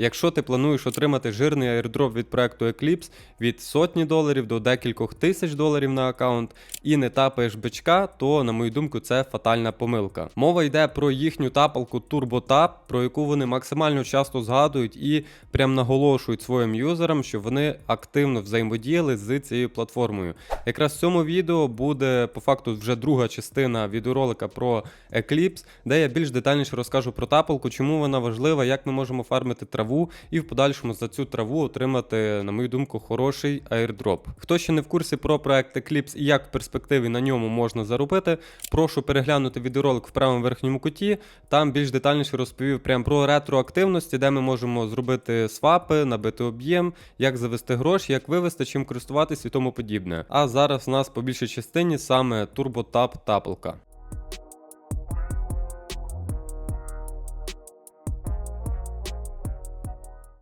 Якщо ти плануєш отримати жирний airdrop від проекту Eclipse від сотні доларів до декількох тисяч доларів на аккаунт і не тапаєш бичка, то, на мою думку, це фатальна помилка. Мова йде про їхню тапалку TurboTap, про яку вони максимально часто згадують і прям наголошують своїм юзерам, що вони активно взаємодіяли з цією платформою. Якраз в цьому відео буде по факту вже друга частина відеоролика про Eclipse, де я більш детальніше розкажу про тапалку, чому вона важлива, як ми можемо фармити траву і в подальшому за цю траву отримати, на мою думку, хороший airdrop. Хто ще не в курсі про проект Eclipse і як в перспективі на ньому можна заробити, прошу переглянути відеоролик в правому верхньому куті. Там більш детальніше розповів прямо про ретроактивності, де ми можемо зробити свапи, набити об'єм, як завести гроші, як вивести, чим користуватись і тому подібне. А зараз у нас по більшій частині саме TurboTap тапалка.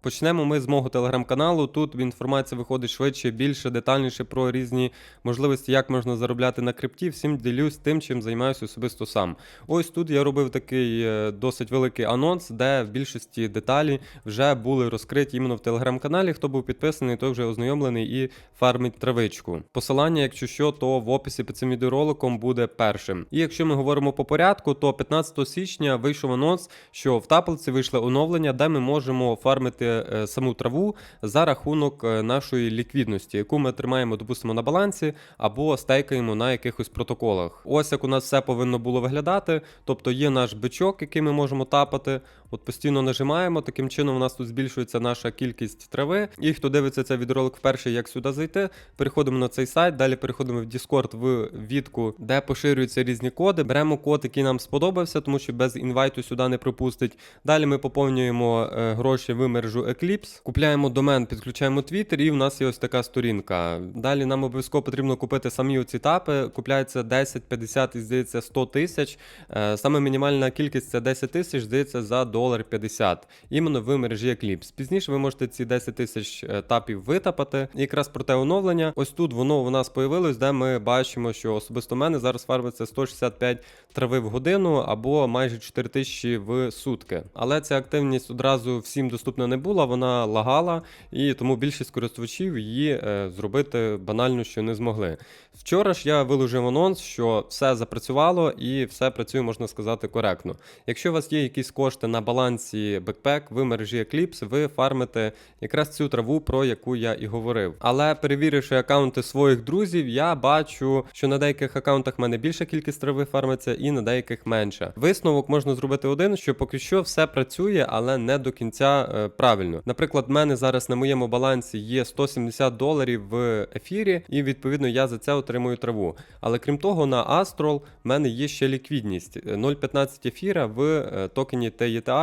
Почнемо ми з мого телеграм-каналу. Тут інформація виходить швидше, більше, детальніше про різні можливості, як можна заробляти на крипті. Всім ділюсь тим, чим займаюся особисто сам. Ось тут я робив такий е, досить великий анонс, де в більшості деталі вже були розкриті іменно в телеграм-каналі. Хто був підписаний, той вже ознайомлений і фармить травичку. Посилання, якщо що, то в описі під цим відеороликом буде першим. І якщо ми говоримо по порядку, то 15 січня вийшов анонс, що в таблиці вийшло оновлення, де ми можемо фармити саму траву за рахунок е, нашої ліквідності, яку ми тримаємо, допустимо, на балансі або стейкаємо на якихось протоколах. Ось як у нас все повинно було виглядати. Тобто є наш бичок, який ми можемо тапати. От постійно нажимаємо. Таким чином, у нас тут збільшується наша кількість трави. І хто дивиться цей відеоролик вперше, як сюди зайти, переходимо на цей сайт. Далі переходимо в Discord в відку, де поширюються різні коди. Беремо код, який нам сподобався, тому що без інвайту сюди не пропустить. Далі ми поповнюємо е, гроші в мережу Eclipse, купляємо домен, підключаємо Twitter, і в нас є ось така сторінка. Далі нам обов'язково потрібно купити самі оці тапи. Купляється 10, 50 і здається 100 тисяч. Е, Саме мінімальна кількість це 10 тисяч, здається, за долар 50. Іменно в мережі Eclipse. Пізніше ви можете ці 10 тисяч е, тапів витапати. І якраз про те оновлення. Ось тут воно у нас появилось, де ми бачимо, що особисто в мене зараз фармиться 165 трави в годину або майже 4 тисячі в сутки. Але ця активність одразу всім доступна не була, вона лагала, і тому більшість користувачів її е, зробити банально що не змогли. Вчора ж я виложив анонс, що все запрацювало і все працює, можна сказати, коректно. Якщо у вас є якісь кошти на балансі Backpack в мережі Eclipse, ви фармите якраз цю траву, про яку я і говорив. Але перевіривши аккаунти своїх друзів, я бачу, що на деяких аккаунтах в мене більша кількість трави фармиться, і на деяких менша. Висновок можна зробити один, що поки що все працює, але не до кінця е, правильно. Наприклад, в мене зараз на моєму балансі є 170 доларів в ефірі, і відповідно я за це отримую траву. Але крім того, на Astrol в мене є ще ліквідність 0,15 ефіра в е, токені TETH.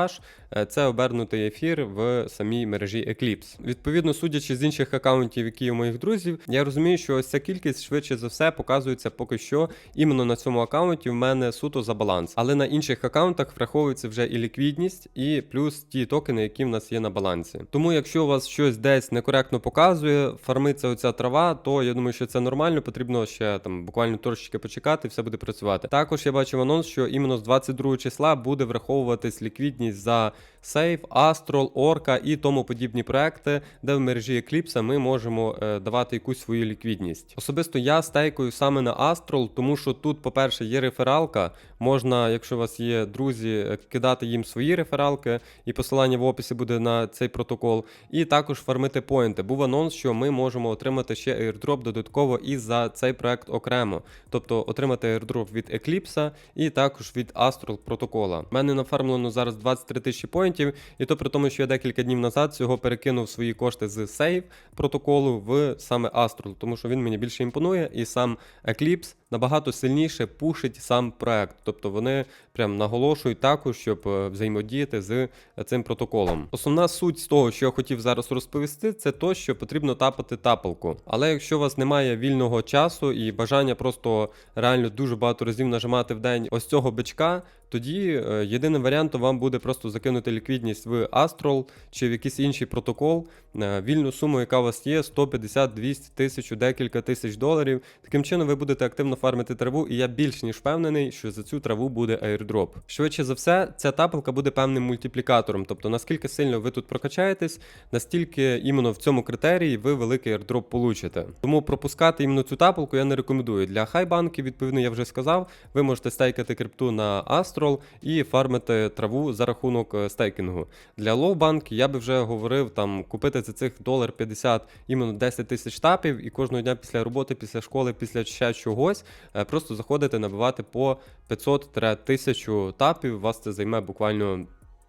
Е, Це обернутий ефір в самій мережі Eclipse. Відповідно, судячи з інших аккаунтів, які у моїх друзів, я розумію, що ось ця кількість швидше за все показується поки що іменно на цьому аккаунті в мене суто за баланс. Але на інших аккаунтах враховується вже і ліквідність, і плюс ті токени, які в нас є на балансі. Тому, якщо у вас щось десь некоректно показує, фармиться оця трава, то я думаю, що це нормально. Потрібно ще там буквально трошечки почекати, все буде працювати. Також я бачив анонс, що іменно з 22 числа буде враховуватись ліквідність за Safe, Astral, Orca і тому подібні проекти, де в мережі Eclipse ми можемо е, давати якусь свою ліквідність. Особисто я стейкую саме на Astral, тому що тут, по-перше, є рефералка. Можна, якщо у вас є друзі, е, кидати їм свої рефералки, і посилання в описі буде на цей протокол. І також фармити поінти. Був анонс, що ми можемо отримати ще airdrop додатково і за цей проект окремо. Тобто отримати airdrop від Eclipse і також від Astral протокола. У мене нафармлено зараз 23 тисячі поінтів, і то при тому, що я декілька днів назад цього перекинув свої кошти з Save протоколу в саме Astral, тому що він мені більше імпонує, і сам Eclipse набагато сильніше пушить сам проект. Тобто вони прям наголошують також, щоб е, взаємодіяти з цим протоколом. Основна суть з того, що я хотів зараз розповісти, це то, що потрібно тапати тапалку. Але якщо у вас немає вільного часу і бажання просто реально дуже багато разів нажимати в день ось цього бичка, тоді е, єдиним варіантом вам буде просто закинути ліквідність в Astrol чи в якийсь інший протокол, е, вільну суму, яка у вас є, 150, 200 тисяч, декілька тисяч доларів. Таким чином ви будете активно фармити траву, і я більш ніж впевнений, що за цю траву буде airdrop. Швидше за все, ця тапелка буде певним мультиплікатором. Тобто, наскільки сильно ви тут прокачаєтесь, настільки іменно в цьому критерії ви великий airdrop получите. Тому пропускати іменно цю тапелку я не рекомендую. Для хайбанків, відповідно, я вже сказав, ви можете стейкати крипту на Astrol і фармити траву за рахунок е, стейкінгу. Для лоу-банк я би вже говорив там купити за цих долар 50 іменно 10 тисяч тапів, і кожного дня після роботи, після школи, після ще чогось, е, просто заходити набивати по 500-1000 тапів. Вас це займе буквально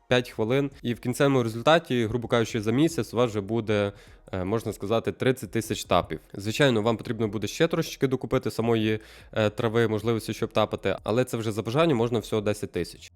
5 хвилин, і в кінцевому результаті, грубо кажучи, за місяць у вас вже буде, е, можна сказати, 30 тисяч тапів. Звичайно, вам потрібно буде ще трошечки докупити самої е, трави, можливості, щоб тапати, але це вже за бажанням можна всього 10 тисяч.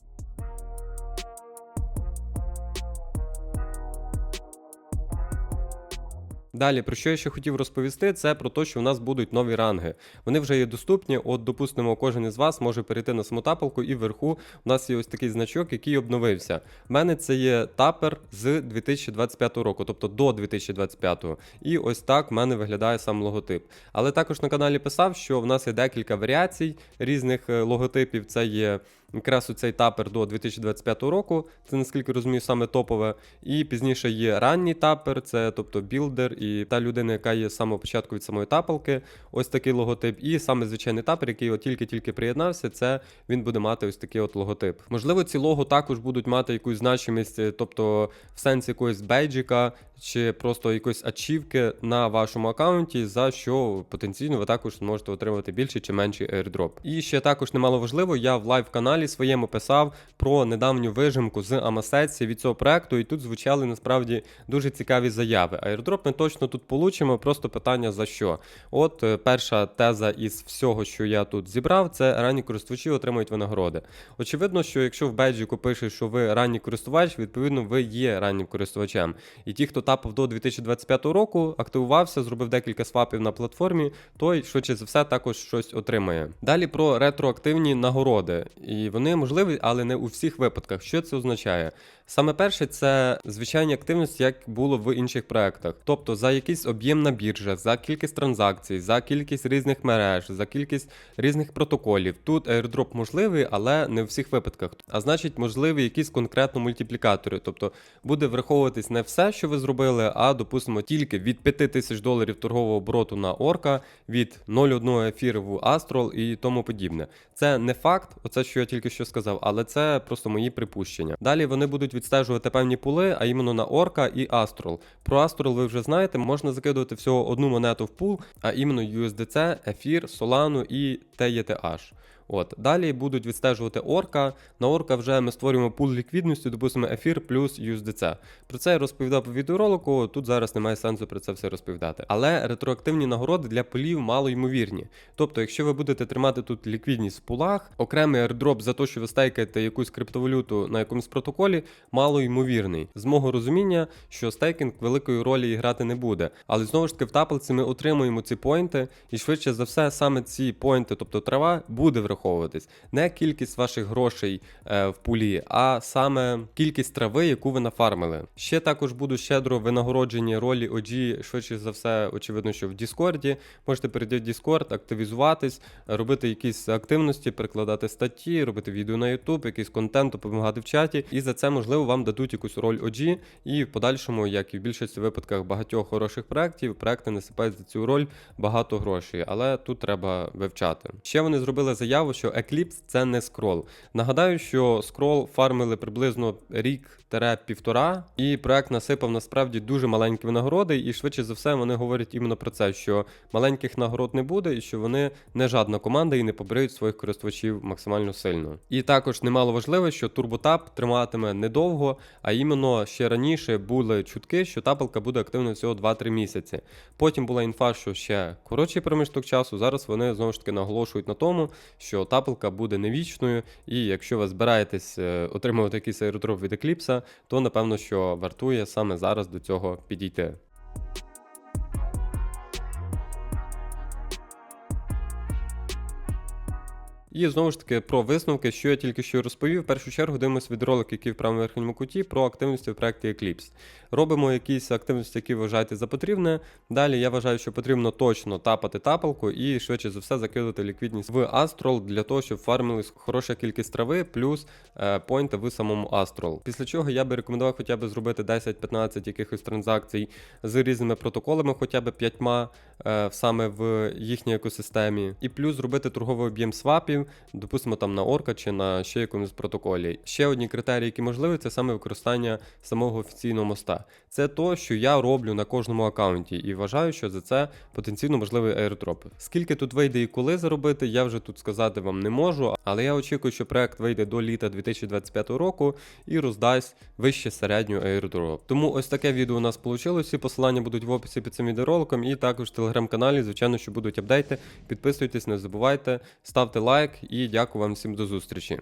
Далі, про що я ще хотів розповісти, це про те, що в нас будуть нові ранги. Вони вже є доступні. От, допустимо, кожен із вас може перейти на саму тапалку, і вверху у нас є ось такий значок, який обновився. У мене це є тапер з 2025 року, тобто до 2025. І ось так в мене виглядає сам логотип. Але також на каналі писав, що в нас є декілька варіацій різних е, логотипів. Це є якраз у цей тапер до 2025 року, це наскільки розумію, саме топове. І пізніше є ранній тапер, це тобто білдер і та людина, яка є з самого початку від самої тапалки, ось такий логотип. І саме звичайний тапер, який от тільки-тільки приєднався, це він буде мати ось такий от логотип. Можливо, ці лого також будуть мати якусь значимість, тобто в сенсі якогось бейджика чи просто якоїсь ачівки на вашому аккаунті, за що потенційно ви також зможете отримати більший чи менший airdrop. І ще також немало важливо, я в лайв-каналі своєму писав про недавню вижимку з Амасеці від цього проекту, і тут звучали насправді дуже цікаві заяви. Airdrop ми точно тут получимо, просто питання за що. От е, перша теза із всього, що я тут зібрав, це ранні користувачі отримують винагороди. Очевидно, що якщо в беджіку пише, що ви ранній користувач, відповідно ви є раннім користувачем. І ті, хто тапав до 2025 року, активувався, зробив декілька свапів на платформі, той швидше за все також щось отримає. Далі про ретроактивні нагороди. І вони можливі, але не у всіх випадках. Що це означає? Саме перше, це звичайні активності, як було в інших проектах. Тобто за якийсь об'єм на біржах, за кількість транзакцій, за кількість різних мереж, за кількість різних протоколів. Тут airdrop можливий, але не у всіх випадках. А значить, можливі якісь конкретно мультиплікатори. Тобто буде враховуватись не все, що ви зробили, а допустимо тільки від 5 тисяч доларів торгового обороту на орка, від 0,1 ефіру в Astrol і тому подібне. Це не факт, оце що я тільки що сказав, але це просто мої припущення. Далі вони будуть відстежувати певні пули, а іменно на Орка і Астрол. Про Астрол ви вже знаєте, можна закидувати всього одну монету в пул, а іменно USDC, Ефір, Solano і TETH. От далі будуть відстежувати орка. На орка вже ми створюємо пул ліквідності, допустимо, ефір плюс USDC. Про це я розповідав по відеоролику. Тут зараз немає сенсу про це все розповідати. Але ретроактивні нагороди для полів мало ймовірні. Тобто, якщо ви будете тримати тут ліквідність в пулах, окремий airdrop за те, що ви стейкаєте якусь криптовалюту на якомусь протоколі, мало ймовірний. З мого розуміння, що стейкінг великої ролі грати не буде. Але знову ж таки в тапалці ми отримуємо ці поінти, і швидше за все, саме ці поінти, тобто трава, буде враховувати враховуватись. Не кількість ваших грошей е, в пулі, а саме кількість трави, яку ви нафармили. Ще також будуть щедро винагороджені ролі OG, швидше за все, очевидно, що в Діскорді. Можете перейти в Discord, активізуватись, робити якісь активності, перекладати статті, робити відео на YouTube, якийсь контент, допомагати в чаті. І за це, можливо, вам дадуть якусь роль OG. І в подальшому, як і в більшості випадках багатьох хороших проєктів, проекти насипають за цю роль багато грошей, але тут треба вивчати. Ще вони зробили заяву що Eclipse це не скрол. Нагадаю, що скрол фармили приблизно рік-півтора, і проект насипав насправді дуже маленькі винагороди, і швидше за все вони говорять іменно про це, що маленьких нагород не буде, і що вони не жадна команда і не побриють своїх користувачів максимально сильно. І також немало важливо, що турботап триматиме недовго, а іменно ще раніше були чутки, що тапалка буде активна всього 2-3 місяці. Потім була інфа, що ще коротший проміжок часу. Зараз вони знову ж таки наголошують на тому, що тапелка буде не вічною, і якщо ви збираєтесь е, отримувати якийсь аеродроп від Екліпса, то напевно, що вартує саме зараз до цього підійти. І знову ж таки про висновки, що я тільки що розповів. В першу чергу дивимося відеоролик, який в правому верхньому куті, про активності в проєкті Eclipse. Робимо якісь активності, які вважаєте за потрібне. Далі я вважаю, що потрібно точно тапати тапалку і швидше за все закидати ліквідність в Астрол для того, щоб фармилась хороша кількість трави, плюс е, поінти в самому Астрол. Після чого я би рекомендував хоча б зробити 10-15 якихось транзакцій з різними протоколами, хоча б п'ятьма е, саме в їхній екосистемі. І плюс зробити торговий об'єм свапів, допустимо там на Орка чи на ще якомусь протоколі. Ще одні критерії, які можливі, це саме використання самого офіційного моста. Це то, що я роблю на кожному аккаунті, і вважаю, що за це потенційно можливий airdrop. Скільки тут вийде і коли заробити, я вже тут сказати вам не можу, але я очікую, що проект вийде до літа 2025 року і роздасть вище середню airdrop. Тому ось таке відео у нас вийшло. Всі посилання будуть в описі під цим відеороликом, і також в телеграм-каналі. Звичайно, що будуть апдейти. Підписуйтесь, не забувайте, ставте лайк і дякую вам всім до зустрічі.